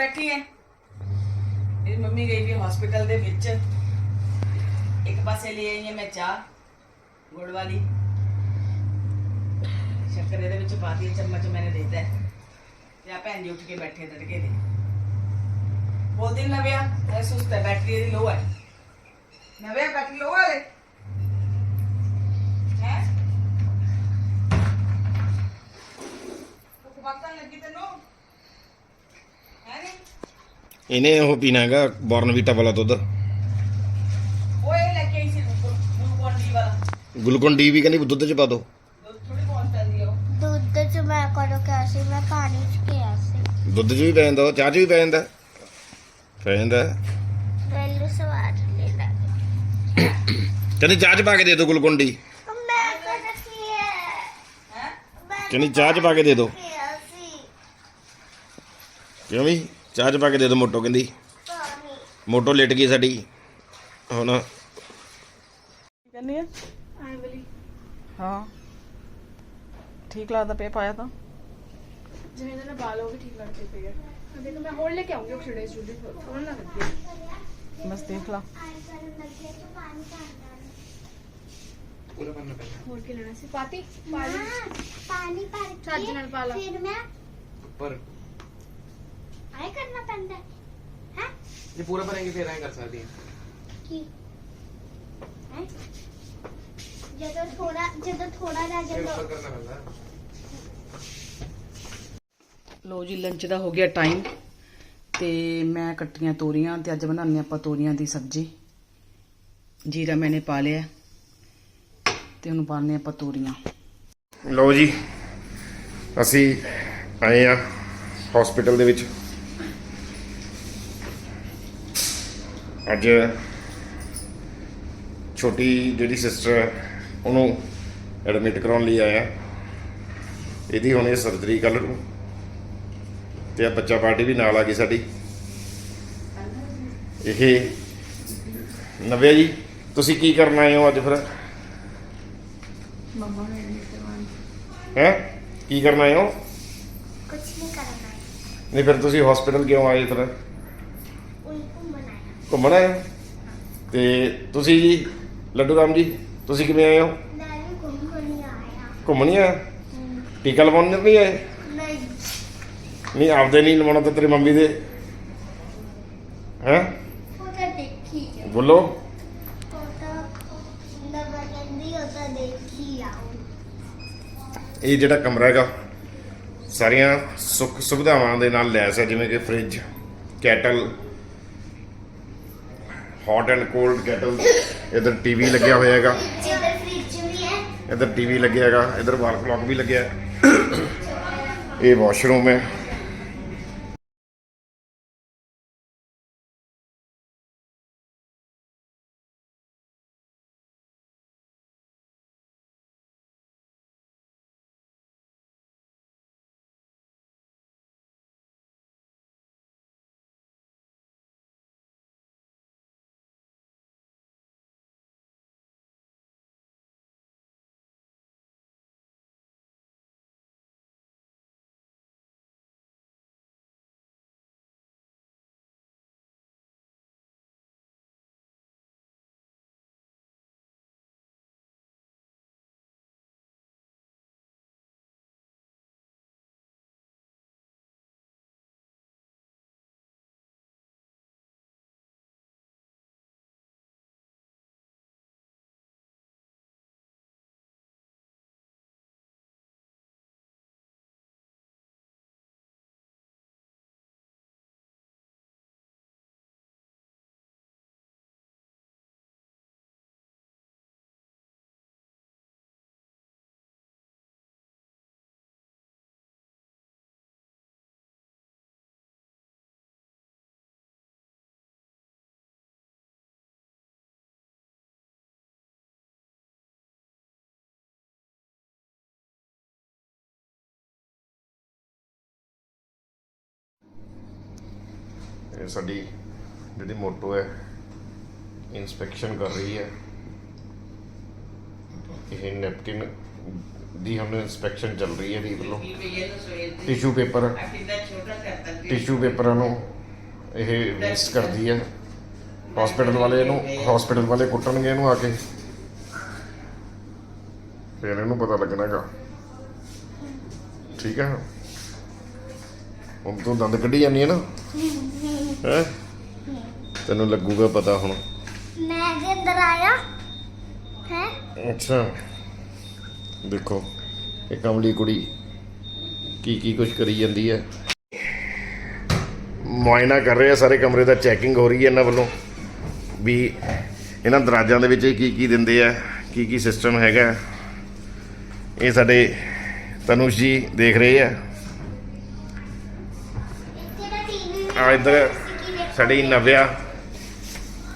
ਬੈਠੀ ਐ ਮੇਰੀ ਮੰਮੀ ਗਈ ਵੀ ਹਸਪੀਟਲ ਦੇ ਵਿੱਚ ਇੱਕ ਪਾਸੇ ਲੈ ਆਈ ਹਾਂ ਮੈਂ ਚਾਹ ਗੁੜ ਵਾਲੀ ਸ਼ੱਕਰ ਇਹਦੇ ਵਿੱਚ ਪਾ ਦਿੱਤੀ ਚਮਚ ਮੈਨੇ ਦੇ ਦਿੱਤਾ ਤੇ ਆ ਭੈਣ ਜੀ ਉੱਠ ਕੇ ਬੈਠੇ ਤੜਕੇ ਦੇ ਬੋਲਦੀ ਨੀ ਨਵਿਆ ਇਹ ਸੁਸਤ ਹੈ ਬੈਟਰੀ ਇਹਦੀ ਲੋ ਹੈ ਨਵਿਆ ਬੈਟਰੀ ਲੋ ਹੈ ਹੈ ਉਹ ਬਾਤਾਂ ਲੱਗੀ ਤੈਨੂੰ ਹੈ ਨਹੀਂ ਇਹਨੇ ਉਹ ਪੀਣਾ ਹੈਗਾ ਬੋਰਨਵੀਟਾ ਵਾਲਾ ਦੁੱਧ। ਓਏ ਲੈ ਕੇ ਆਈ ਸੀ ਗਲੂਕੋਨ ਡੀ ਵਾਲਾ। ਗਲੂਕੋਨ ਡੀ ਵੀ ਕਹਿੰਦੀ ਦੁੱਧ ਚ ਪਾ ਦੋ। ਦੁੱਧ ਥੋੜੀ ਪਹੁੰਚ ਜਾਂਦੀ ਆ ਉਹ। ਦੁੱਧ ਚ ਮੈਂ ਕਦੋਂ ਕਿਹਾ ਸੀ? ਮੈਂ ਪਾਣੀ ਚ ਕਿਹਾ ਸੀ। ਦੁੱਧ ਚ ਵੀ ਪੈ ਜਾਂਦਾ ਉਹ ਚਾਹ ਚ ਵੀ ਪੈ ਜਾਂਦਾ। ਪੈ ਜਾਂਦਾ। ਮੈਨੂੰ ਸਵਾਦ ਨਹੀਂ ਲੱਗਦਾ। ਕਹਿੰਦੀ ਚਾਹ ਚ ਪਾ ਕੇ ਦੇ ਦੋ ਗਲੂਕੋਨ ਡੀ ਮੈਂ ਕਿਹਾ? ਹੈ? ਕਹਿੰਦੀ ਚਾਹ ਚ ਪਾ ਕੇ ਦੇ ਦੋ। ਕਿਉਂ ਵੀ? ਚਾਹ ਚ ਪਾ ਕੇ ਦੇ ਦੋ ਮੋਟੋ ਕਹਿੰਦੀ। ਪਾਣੀ ਮੋਟੋ ਲੇਟ ਗਈ ਸਾਡੀ। ਹੁਣ ਕਹਿੰਦੀ ਆ? ਆਈ ਵਾਲੀ ਹਾਂ। ਠੀਕ ਲੱਗਦਾ ਪਿਆ ਪਾਇਆ ਤਾਂ। ਜਿਵੇਂ ਇਹਨਾਂ ਦੇ ਵਾਲ ਉਹ ਵੀ ਠੀਕ ਲੱਗਦੇ ਪਏ ਆ। ਆ ਦੇਖੋ ਮੈਂ ਹੋਰ ਲੈ ਕੇ ਆਉਂਗੀ ਆਕਸੀਡਾਈਜ਼ ਜੂਲੀ ਥੋੜਾ ਨਾ ਲੱਗੇ। ਬਸ ਦੇਖ ਲਾ। ਆਈ ਕਰਨ ਲੱਗੇ ਤਾਂ ਪਾਣੀ ਪਾਣਾ ਹੋਰ ਕੀ ਲੈਣਾ ਸੀ? ਪਾਤੀ? ਪਾ ਲਈ। ਪਾਣੀ ਭਰ ਚੱਜ ਕੇ ਨਾਲ ਪਾ ਲਾ। ਫਿਰ ਮੈਂ पर ਐ ਕਰਨਾ ਪੈਂਦਾ ਹੈ। ਜੇ ਪੂਰਾ ਭਰੇਂਗੇ ਫਿਰ ਐ ਕਰ ਸਕਦੇ ਹਾਂ। ਕੀ? ਹੈਂ? ਜਦੋਂ ਥੋੜਾ ਜਦੋਂ ਥੋੜਾ ਰਹਿ ਫਿਰ ਜਾਂਦਾ ਉੱਪਰ ਕਰਨਾ ਪੈਂਦਾ। ਲੋ ਜੀ ਲੰਚ ਦਾ ਹੋ ਗਿਆ ਟਾਈਮ ਤੇ ਮੈਂ ਕੱਟੀਆਂ ਤੋਰੀਆਂ ਤੇ ਅੱਜ ਬਣਾਉਣੇ ਆਪਾਂ ਤੋਰੀਆਂ ਦੀ ਸਬਜ਼ੀ। ਜੀਰਾ ਮੈਨੇ ਪਾ ਲਿਆ ਤੇ ਉਹਨੂੰ ਪਾਉਂਦੇ ਆਪਾਂ ਤੋਰੀਆਂ। ਲਓ ਜੀ ਅਸੀਂ ਆਏ ਆ ਹਸਪੀਟਲ ਦੇ ਵਿੱਚ। ਅੱਜ ਛੋਟੀ ਜਿਹੜੀ ਸਿਸਟਰ ਹੈ ਉਹਨੂੰ ਐਡਮਿਟ ਕਰਾਉਣ ਲਈ ਆਇਆ। ਇਹਦੀ ਹੁਣ ਇਹ ਸਰਜਰੀ ਕੱਲ ਨੂੰ। ਤੇ ਆ ਬੱਚਾ ਪਾਰਟੀ ਵੀ ਨਾਲ ਆ ਗਈ ਸਾਡੀ। ਇਹ ਨਵਿਆ ਜੀ ਤੁਸੀਂ ਕੀ ਕਰਨ ਆਏ ਹੋ ਅੱਜ ਫਿਰ? ਮੰਮਾ ਨੇ ਹੈ? ਕੀ ਕਰਨ ਆਏ ਹੋ? ਕੁਝ ਨਹੀਂ ਕਰਨਾ ਨਹੀਂ ਫਿਰ ਤੁਸੀਂ ਹਸਪੀਟਲ ਕਿਉਂ ਆਏ ਫਿਰ? ਘੁੰਮਣਾ ਆਏ ਹੋ? ਤੇ ਤੁਸੀਂ ਜੀ ਲੱਡੂ ਰਾਮ ਜੀ ਤੁਸੀਂ ਕਿਵੇਂ ਆਏ ਹੋ? ਮੈਂ ਵੀ ਘੁੰਮਣ ਹੀ। ਆਇਆ ਘੁੰਮਣ ਹੀ। ਆਏ ਟੀਕਾ ਲਵਾਉਣ ਨਹੀਂ ਆਏ? ਨਹੀਂ। ਨਹੀਂ ਆਪਦੇ ਨਹੀਂ ਲਵਾਉਣਾ ਤਾਂ ਤੇਰੀ ਮੰਮੀ ਦੇ। ਹੈ? ਉਹ ਤਾਂ ਦੇਖੀ ਜਾਓ ਬੋਲੋ। ਉਹ ਤਾਂ ਨਵਾਂ ਕਹਿੰਦੀ ਉਹ ਤਾਂ ਦੇਖੀ ਆਉਂ ਇਹ ਜਿਹੜਾ ਕਮਰਾ ਹੈਗਾ ਸਾਰੀਆਂ ਸੁੱਖ ਸੁਵਿਧਾਵਾਂ ਦੇ ਨਾਲ ਲੈਸ ਹੈ ਜਿਵੇਂ ਕਿ fridge kettle hot and cold kettle ਇਧਰ ਟੀਵੀ ਲੱਗਿਆ ਹੋਇਆ ਹੈਗਾ। ਇਧਰ ਫ੍ਰਿਜ ਵੀ ਹੈ। ਇਧਰ ਟੀਵੀ ਲੱਗਿਆ ਹੈਗਾ। ਇਧਰ ਵਾਲ ਕਲੌਕ ਵੀ ਲੱਗਿਆ। ਹੈ। ਇਹ ਵਾਸ਼ਰੂਮ ਹੈ। ਇਹ ਸਾਡੀ ਜਿਹੜੀ ਮੋਟੋ ਹੈ ਇਨਸਪੈਕਸ਼ਨ ਕਰ ਰਹੀ ਹੈ। ਇਹ ਨੈਪਕਿਨ ਦੀ ਹੁਣ ਇਨਸਪੈਕਸ਼ਨ ਚੱਲ ਰਹੀ ਹੈ ਦੀ ਵੱਲੋਂ ਟਿਸ਼ੂ ਪੇਪਰ ਟਿਸ਼ੂ ਪੇਪਰਾਂ ਨੂੰ ਇਹ ਵੇਸਟ ਕਰਦੀ ਹੈ। ਹਸਪੀਟਲ ਵਾਲੇ ਇਹਨੂੰ ਹਸਪੀਟਲ ਵਾਲੇ ਕੁੱਟਣਗੇ ਇਹਨੂੰ ਆ ਕੇ। ਫਿਰ ਇਹਨੂੰ ਪਤਾ ਲੱਗਣਾਗਾ ਠੀਕ ਹੈ। ਹੁਣ ਤੂੰ ਦੰਦ ਕੱਢੀ ਜਾਂਦੀ ਹੈ ਨਾ? ਹੈ? ਤੈਨੂੰ ਲੱਗੂਗਾ ਪਤਾ ਹੁਣ। ਮੈਂ ਦੇ ਅੰਦਰ ਆਇਆ ਹੈ? ਅੱਛਾ। ਦੇਖੋ ਇਹ ਕਮਲੀ ਕੁੜੀ ਕੀ ਕੀ ਕੁਝ ਕਰੀ ਜਾਂਦੀ ਹੈ। ਮੁਆਇਨਾ ਕਰ ਰਹੇ ਆ ਸਾਰੇ ਕਮਰੇ ਦਾ ਚੈਕਿੰਗ ਹੋ ਰਹੀ ਹੈ ਇਹਨਾਂ ਵੱਲੋਂ। ਵੀ ਇਹਨਾਂ ਦਰਾਜਾਂ ਦੇ ਵਿੱਚ ਕੀ ਕੀ ਦਿੰਦੇ ਆ ਕੀ ਕੀ ਸਿਸਟਮ ਹੈਗਾ। ਇਹ ਸਾਡੇ ਤਨੁਸ਼ ਜੀ ਦੇਖ ਰਹੇ ਆ। ਆ ਇੱਧਰ ਸਾਡੀ ਨਵਿਆ।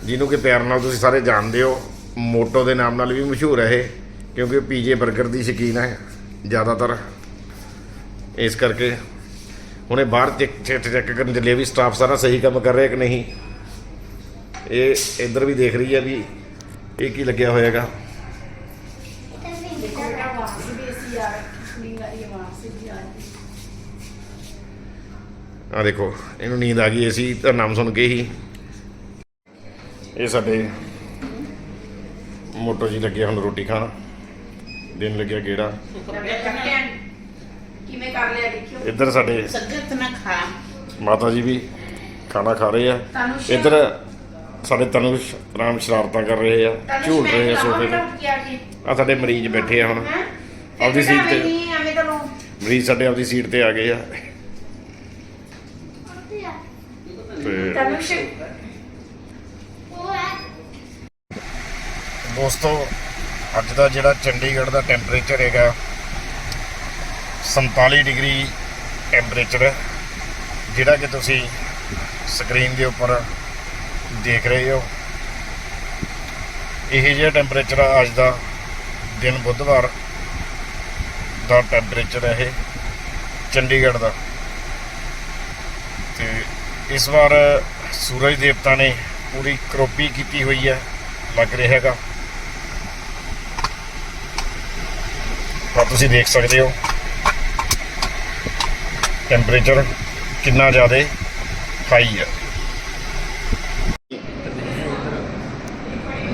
ਜਿਹਨੂੰ ਕਿ ਪਿਆਰ ਨਾਲ ਤੁਸੀਂ ਸਾਰੇ ਜਾਣਦੇ ਹੋ। ਮੋਟੋ ਦੇ ਨਾਮ ਨਾਲ ਵੀ ਮਸ਼ਹੂਰ ਹੈ ਇਹ, ਕਿਉਂਕਿ ਪੀਜੇ 버ਗਰ ਦੀ ਸ਼ੌਕੀਨ ਹੈ ਜ਼ਿਆਦਾਤਰ। ਇਸ ਕਰਕੇ ਹੁਣੇ ਬਾਹਰ ਚੈੱਕ ਚੈੱਕ ਕਰਨ ਚੱਲੇ ਵੀ ਸਟਾਫ ਸਾਰਾ ਸਹੀ ਕੰਮ ਕਰ ਰਿਹਾ ਕਿ ਨਹੀਂ। ਇਹ ਇੱਧਰ ਵੀ ਦੇਖ ਰਹੀ ਹੈ ਵੀ ਇਹ ਕੀ ਲੱਗਿਆ ਹੋਏਗਾ ਆ ਦੇਖੋ ਇਹਨੂੰ ਨੀਂਦ ਆ ਗਈ ਅਸੀਂ ਤਾਂ ਨਾਮ ਸੁਣ ਕੇ ਹੀ ਇਹ ਸਾਡੇ ਮੋਟੋ ਜੀ ਲੱਗੇ ਹੁਣ ਰੋਟੀ ਖਾਣ। ਦਿਨ ਲੱਗਿਆ ਗੇੜਾ। ਕਿਵੇਂ ਕਰ ਲਿਆ ਦੇਖਿਓ। ਇੱਧਰ ਸਾਡੇ ਸੱਜਤ ਨਾ ਖਾ ਮਾਤਾ ਜੀ ਵੀ ਖਾਣਾ ਖਾ ਰਹੇ ਆ। ਇੱਧਰ ਸਾਡੇ ਤਨੁਸ਼ ਆਰਾਮ ਸ਼ਰਾਰਤਾਂ ਕਰ ਰਹੇ ਆ ਝੂਲ ਰਹੇ ਆ ਸੋਫੇ ਤੇ। ਆ ਸਾਡੇ ਮਰੀਜ਼ ਬੈਠੇ ਆ ਹੁਣ। ਆਪਦੀ ਸੀਟ ਤੇ ਮਰੀਜ਼ ਸਾਡੇ ਆਪਦੀ ਸੀਟ ਤੇ ਆ ਗਏ ਆ। ਤੇ ਦੋਸਤੋ ਅੱਜ ਦਾ ਜਿਹੜਾ ਚੰਡੀਗੜ੍ਹ ਦਾ ਟੈਂਪਰੇਚਰ ਹੈਗਾ 47 ਡਿਗਰੀ ਟੈਂਪਰੇਚਰ ਹੈ। ਜਿਹੜਾ ਕਿ ਤੁਸੀਂ ਸਕਰੀਨ ਦੇ ਉੱਪਰ ਦੇਖ ਰਹੇ ਹੋ। ਇਹ ਜਿਹੜਾ ਟੈਂਪਰੇਚਰ ਆ ਅੱਜ ਦਾ ਦਿਨ ਬੁੱਧਵਾਰ ਦਾ ਟੈਂਪਰੇਚਰ ਹੈ ਇਹ ਚੰਡੀਗੜ੍ਹ ਦਾ। ਇਸ ਵਾਰ ਸੂਰਜ ਦੇਵਤਾ ਨੇ ਪੂਰੀ ਕਰੋਪੀ ਕੀਤੀ ਹੋਈ ਹੈ, ਲੱਗ ਰਿਹਾ ਹੈਗਾ। ਤਾਂ ਤੁਸੀਂ ਦੇਖ ਸਕਦੇ ਹੋ ਟੈਂਪਰੇਚਰ ਕਿੰਨਾ ਜ਼ਿਆਦਾ ਹਾਈ ਹੈ।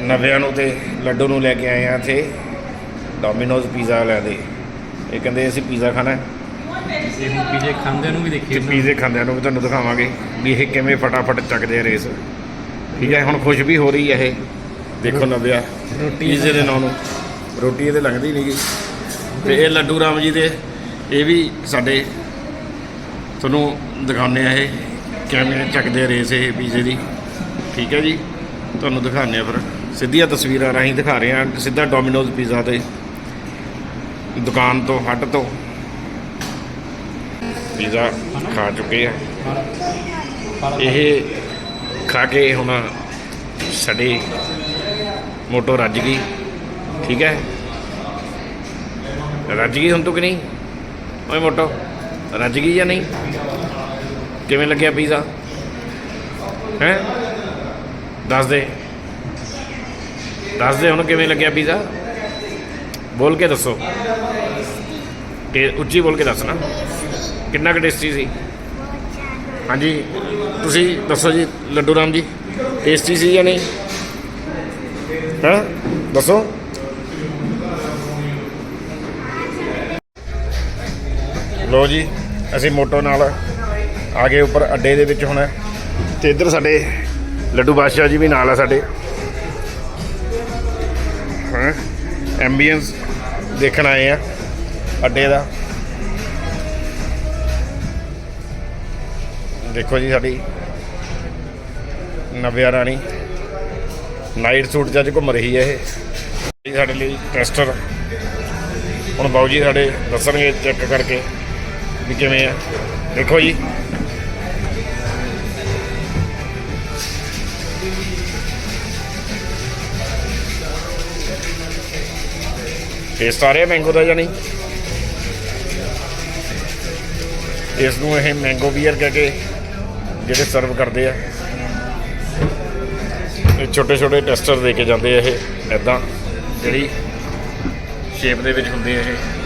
ਨਵਿਆਂ ਨੂੰ ਤੇ ਲੱਡੂ ਨੂੰ ਲੈ ਕੇ ਆਏ ਆ ਇੱਥੇ ਡੋਮਿਨੋਜ਼ ਪੀਜ਼ਾ ਲੈ ਦੇ। ਇਹ ਕਹਿੰਦੇ ਅਸੀਂ ਪੀਜ਼ਾ ਖਾਣਾ ਹੈ। ਹੁਣ ਪੀਜੇ ਖਾਂਦੇ ਨੂੰ ਵੀ ਤੇ ਦੇਖੀਏ ਪੀਜ਼ੇ ਖਾਂਦਿਆਂ ਨੂੰ ਵੀ ਤੁਹਾਨੂੰ ਦਿਖਾਵਾਂਗੇ ਵੀ ਇਹ ਕਿਵੇਂ ਫਟਾਫਟ ਚੱਕਦੇ ਆ ਰੇਸ। ਠੀਕ ਹੈ ਹੁਣ ਖੁਸ਼ ਵੀ ਹੋ ਰਹੀ ਹੈ ਇਹ। ਦੇਖੋ ਨਵਿਆ ਰੋਟੀ ਪੀਜ਼ੇ ਦੇ ਨਾਂ ਨੂੰ ਰੋਟੀ ਇਹਦੇ ਲੰਘਦੀ ਨਹੀਂਗੀ ਤੇ ਇਹ ਲੱਡੂ ਰਾਮ ਜੀ ਦੇ ਇਹ ਵੀ ਸਾਡੇ ਤੁਹਾਨੂੰ ਦਿਖਾਉਂਦੇ ਆ ਇਹ ਕਿਵੇਂ ਚੱਕਦੇ ਰੇਸ ਇਹ ਪੀਜ਼ੇ ਦੀ। ਠੀਕ ਹੈ ਜੀ ਤੁਹਾਨੂੰ ਦਿਖਾਉਂਦੇ ਆ ਫਿਰ। ਸਿੱਧੀਆਂ ਤਸਵੀਰਾਂ ਰਾਹੀਂ ਦਿਖਾ ਰਹੇ ਆ ਸਿੱਧਾ ਡੋਮਿਨੋਜ਼ ਪੀਜ਼ਾ ਤੇ। ਦੁਕਾਨ ਤੋਂ ਹੱਟ ਤੋਂ। ਪੀਜ਼ਾ ਖਾ ਚੁੱਕੇ ਆ। ਇਹ ਖਾ ਕੇ ਹੁਣ ਸਾਡੀ ਮੋਟੋ ਰੱਜ ਗਈ, ਠੀਕ ਹੈ? ਰੱਜ ਗਈ ਹੁਣ ਤੂੰ ਕਿ ਨਹੀਂ? ਓਏ ਮੋਟੋ, ਰੱਜ ਗਈ ਜਾਂ ਨਹੀਂ? ਕਿਵੇਂ ਲੱਗਿਆ ਪੀਜ਼ਾ? ਹੈ? ਦੱਸ ਦੇ। ਦੱਸ ਦੇ ਹੁਣ ਕਿਵੇਂ ਲੱਗਿਆ ਪੀਜ਼ਾ? ਬੋਲ ਕੇ ਦੱਸੋ। ਕਿ ਉੱਚੀ ਬੋਲ ਕੇ ਦੱਸਣਾ ਕਿੰਨਾ ਕੁ ਟੇਸਟੀ ਸੀ? ਹਾਂਜੀ, ਤੁਸੀਂ ਦੱਸੋ ਜੀ, ਲੱਡੂ ਰਾਮ ਜੀ ਟੇਸਟੀ ਸੀ ਜਾਂ ਨਹੀਂ? ਹਾਂ? ਦੱਸੋ। ਲੋ ਜੀ, ਅਸੀਂ ਮੋਟੋ ਨਾਲ ਆ ਗਏ ਉੱਪਰ ਅੱਡੇ ਦੇ ਵਿੱਚ ਹੁਣ ਤੇ ਇੱਧਰ ਸਾਡੇ ਲੱਡੂ ਬਾਦਸ਼ਾਹ ਜੀ ਵੀ ਨਾਲ ਆ ਸਾਡੇ। ਹਾਂ? ਐਂਬੀਐਂਸ ਦੇਖਣ ਆਏ ਆ, ਅੱਡੇ ਦਾ। ਦੇਖੋ ਜੀ ਸਾਡੀ ਨਵਿਆ ਰਾਣੀ। ਨਾਈਟ ਸੂਟ 'ਚ ਅੱਜ ਘੁੰਮ ਰਹੀ ਹੈ ਇਹ। ਸਾਡੇ ਲਈ ਟੈਸਟਰ ਹੁਣ ਬਾਊ ਜੀ ਸਾਡੇ ਦੱਸਣਗੇ ਚੈੱਕ ਕਰਕੇ ਵੀ ਕਿਵੇਂ ਆ। ਦੇਖੋ ਜੀ। ਟੇਸਟ ਆ ਰਿਹਾ ਮੈਂਗੋ ਦਾ ਜਾਂ ਨਹੀਂ? ਇਸ ਨੂੰ ਇਹ ਮੈਂਗੋ ਬੀਅਰ ਕਹਿ ਕੇ ਜਿਹੜੇ ਸਰਵ ਕਰਦੇ ਆ। ਛੋਟੇ ਛੋਟੇ ਟੈਸਟਰ ਦੇ ਕੇ ਜਾਂਦੇ ਆ ਇਹ ਐਦਾਂ ਜਿਹੜੀ ਸ਼ੇਪ ਦੇ ਵਿੱਚ ਹੁੰਦੇ ਆ ਇਹ।